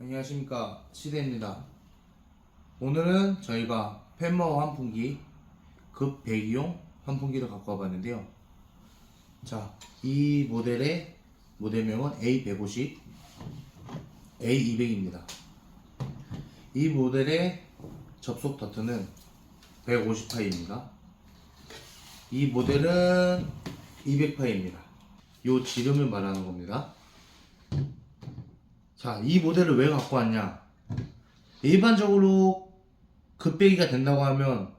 안녕하십니까. 시대입니다. 오늘은 저희가 펜머 환풍기 급 배기용 환풍기를 갖고 와봤는데요. 자 이 모델의 모델명은 A150 A200입니다. 이 모델의 접속 더트는 150파입니다. 이 모델은 200파입니다. 요 지름을 말하는 겁니다 자, 이 모델을 왜 갖고 왔냐? 일반적으로 급배기가 된다고 하면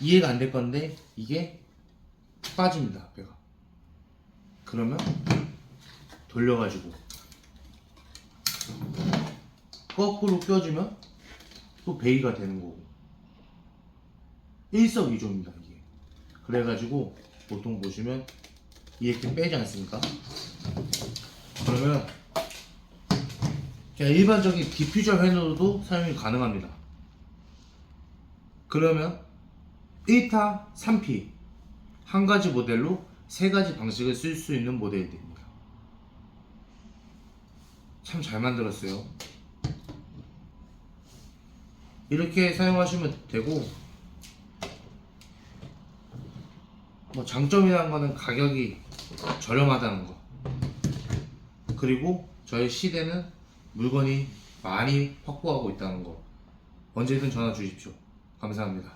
이해가 안 될 건데 이게 빠집니다, 배가. 그러면 돌려가지고 거꾸로 껴주면 또 배기가 되는 거고 일석이조입니다, 이게. 그래가지고 보통 보시면 이렇게 빼지 않습니까? 그러면 그냥 일반적인 디퓨저 팬으로도 사용이 가능합니다. 그러면 1타 3피 한 가지 모델로 세 가지 방식을 쓸 수 있는 모델들입니다. 참 잘 만들었어요. 이렇게 사용하시면 되고 뭐 장점이라는 거는 가격이 저렴하다는 거. 그리고 저희 시대는 물건이 많이 확보하고 있다는 거. 언제든 전화 주십시오. 감사합니다.